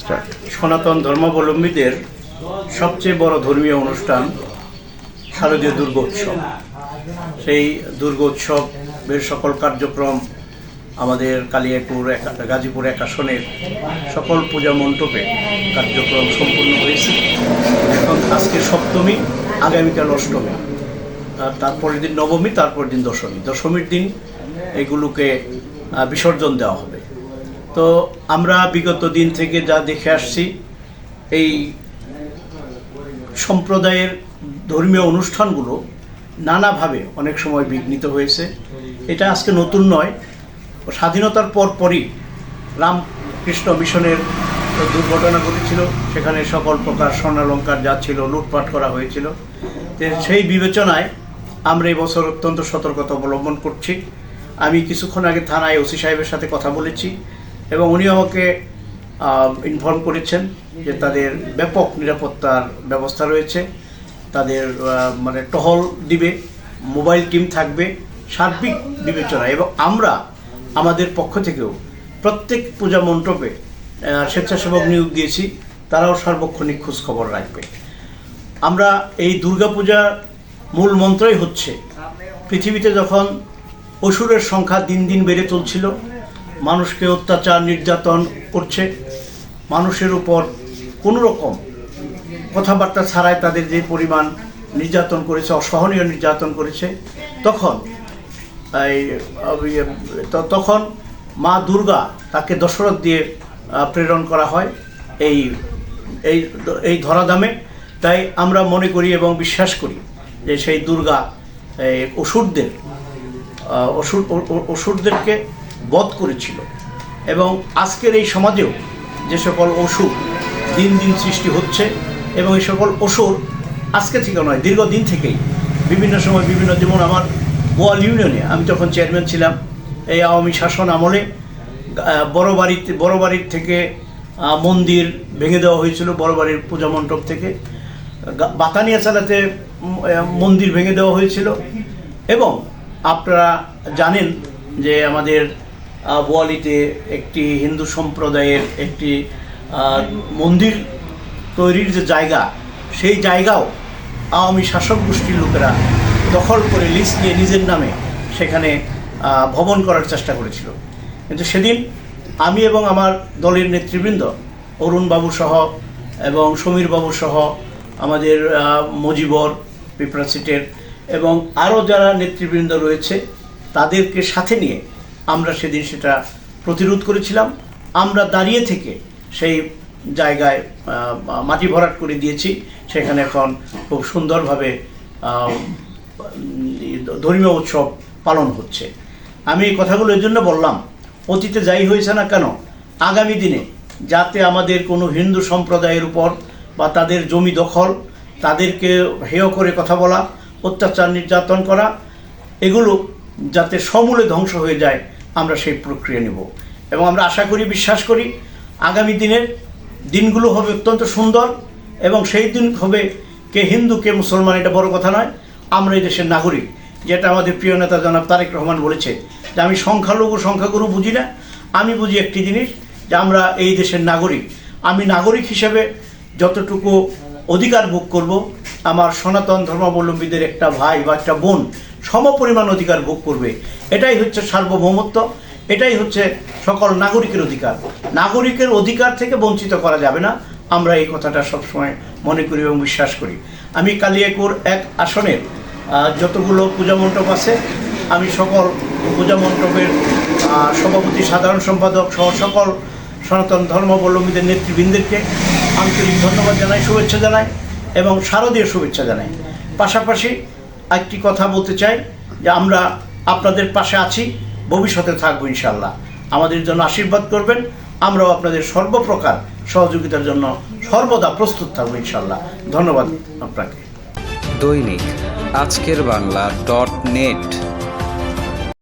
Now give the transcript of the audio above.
Start. সনাতন ধর্মাবলম্বীদের সবচেয়ে বড় ধর্মীয় অনুষ্ঠান শারদীয় দুর্গোৎসব সেই দুর্গোৎসবের সকল কার্যক্রম আমাদের কালিয়াপুর এক- গাজীপুর এক আসনের সকল পূজা মণ্ডপে কার্যক্রম সম্পূর্ণ হয়েছে। এখন আজকে সপ্তমী, আগামীকাল অষ্টমী। আর তারপরের দিন নবমী তারপর দিন দশমী। দশমীর দিন এগুলোকে বিসর্জন দেওয়া হবে। তো আমরা বিগত দিন থেকে যা দেখে আসছি, এই সম্প্রদায়ের ধর্মীয় অনুষ্ঠানগুলো নানাভাবে অনেক সময় বিঘ্নিত হয়েছে। এটা আজকে নতুন নয়। স্বাধীনতার পর পরই রামকৃষ্ণ মিশনের দুর্ঘটনা ঘটেছিল। সেখানে সকল প্রকার স্বর্ণালঙ্কার যা ছিল লুটপাট করা হয়েছিল। সেই বিবেচনায় আমরা এই বছর অত্যন্ত সতর্কতা অবলম্বন করছি। আমি কিছুক্ষণ আগে থানায় ওসি সাহেবের সাথে কথা বলেছি। এবং উনি আমাকে ইনফর্ম করেছেন যে তাদের ব্যাপক নিরাপত্তার ব্যবস্থা রয়েছে। তাদের মানে টহল দিবে, মোবাইল টিম থাকবে, সার্বিক বিবেচনা এবং আমরা, আমাদের পক্ষ থেকেও প্রত্যেক পূজা মণ্ডপে স্বেচ্ছাসেবক নিয়োগ দিয়েছি, তারাও সার্বক্ষণিক খোঁজ খবর রাখবে। আমরা এই দুর্গাপূজার মূল মন্ত্রই হচ্ছে, পৃথিবীতে যখন অসুরের সংখ্যা দিন দিন বেড়ে চলছিল মানুষকে অত্যাচার নির্যাতন করছে। মানুষের উপর কোনো রকম কথাবার্তা ছাড়াই তাদের যে পরিমাণ নির্যাতন করেছে অসহনীয় নির্যাতন করেছে তখন এই ইয়ে, তখন মা দুর্গা তাকে দশরথ দিয়ে প্রেরণ করা হয় এই এই এই ধরাধামে। তাই আমরা মনে করি এবং বিশ্বাস করি যে সেই দুর্গা অসুরদের অসুর অসুরদেরকে বধ করেছিল। এবং আজকের এই সমাজেও যে সকল অসুর দিন দিন সৃষ্টি হচ্ছে এবং এই সকল অসুর আজকে থেকে নয়, দীর্ঘদিন থেকেই বিভিন্ন সময় বিভিন্ন যেমন আমার গোয়াল ইউনিয়নে আমি তখন চেয়ারম্যান ছিলাম, এই আওয়ামী শাসন আমলে বড় বাড়িতে, বড় বাড়ির থেকে মন্দির ভেঙে দেওয়া হয়েছিল, বড় বাড়ির পূজা মণ্ডপ থেকে। বাতানিয়া চালাতে মন্দির ভেঙে দেওয়া হয়েছিল। এবং আপনারা জানেন যে আমাদের বোয়ালিতে একটি হিন্দু সম্প্রদায়ের একটি মন্দির তৈরির যে জায়গা, সেই জায়গাও আওয়ামী শাসক গোষ্ঠীর লোকেরা দখল করে লিস্ট নিয়ে নিজের নামে সেখানে ভবন করার চেষ্টা করেছিল। কিন্তু সেদিন আমি এবং আমার দলের নেতৃবৃন্দ অরুণ বাবু সহ এবং সমীর বাবু সহ আমাদের মজিবর পিপরা সিটের এবং আরও যারা নেতৃবৃন্দ রয়েছে, তাদেরকে সাথে নিয়ে আমরা সেদিন সেটা প্রতিরোধ করেছিলাম। আমরা দাঁড়িয়ে থেকে সেই জায়গায় মাটি ভরাট করে দিয়েছি। সেখানে এখন খুব সুন্দরভাবে ধর্মীয় উৎসব পালন হচ্ছে। আমি এই কথাগুলো এর জন্য বললাম, অতীতে যাই হয়েছে না কেন, আগামী দিনে যাতে আমাদের কোনো হিন্দু সম্প্রদায়ের উপর বা তাদের জমি দখল, তাদেরকে হেয় করে কথা বলা, অত্যাচার নির্যাতন করা, এগুলো যাতে সমূলে ধ্বংস হয়ে যায় আমরা সেই প্রক্রিয়া নেব। এবং আমরা আশা করি, বিশ্বাস করি, আগামী দিনের দিনগুলো হবে অত্যন্ত সুন্দর এবং সেই দিন হবে কে হিন্দু, কে মুসলমান, এটা বড় কথা নয়। আমরা এই দেশের নাগরিক, যেটা আমাদের প্রিয় নেতা জনাব তারেক রহমান বলেছে যে আমি সংখ্যালঘু, সংখ্যাগুরু বুঝি না। আমি বুঝি একটি জিনিস, যে আমরা এই দেশের নাগরিক। আমি নাগরিক হিসেবে যতটুকু অধিকার ভোগ করব, আমার সনাতন ধর্মাবলম্বীদের একটা ভাই বা একটা বোন সমপরিমাণ অধিকার ভোগ করবে। এটাই হচ্ছে সার্বভৌমত্ব, এটাই হচ্ছে সকল নাগরিকের অধিকার। নাগরিকের অধিকার থেকে বঞ্চিত করা যাবে না। আমরা এই কথাটা সবসময় মনে করি এবং বিশ্বাস করি। আমি কালিয়াকুর এক আসনের যতগুলো পূজা মণ্ডপ আছে, আমি সকল পূজা মণ্ডপের সভাপতি, সাধারণ সম্পাদক সহ সকল সনাতন ধর্মাবলম্বীদের নেতৃবৃন্দকে আন্তরিক ধন্যবাদ জানাই, শুভেচ্ছা জানাই এবং শারদীয় শুভেচ্ছা জানাই। পাশাপাশি একটি কথা বলতে চাই, যে আমরা আপনাদের পাশে আছি, ভবিষ্যতে থাকব ইনশাল্লাহ আমাদের জন্য আশীর্বাদ করবেন, আমরাও আপনাদের সর্বপ্রকার সহযোগিতার জন্য সর্বদা প্রস্তুত থাকব ইনশাল্লাহ ধন্যবাদ আপনাকে। দৈনিক আজকের বাংলা ডট নেট।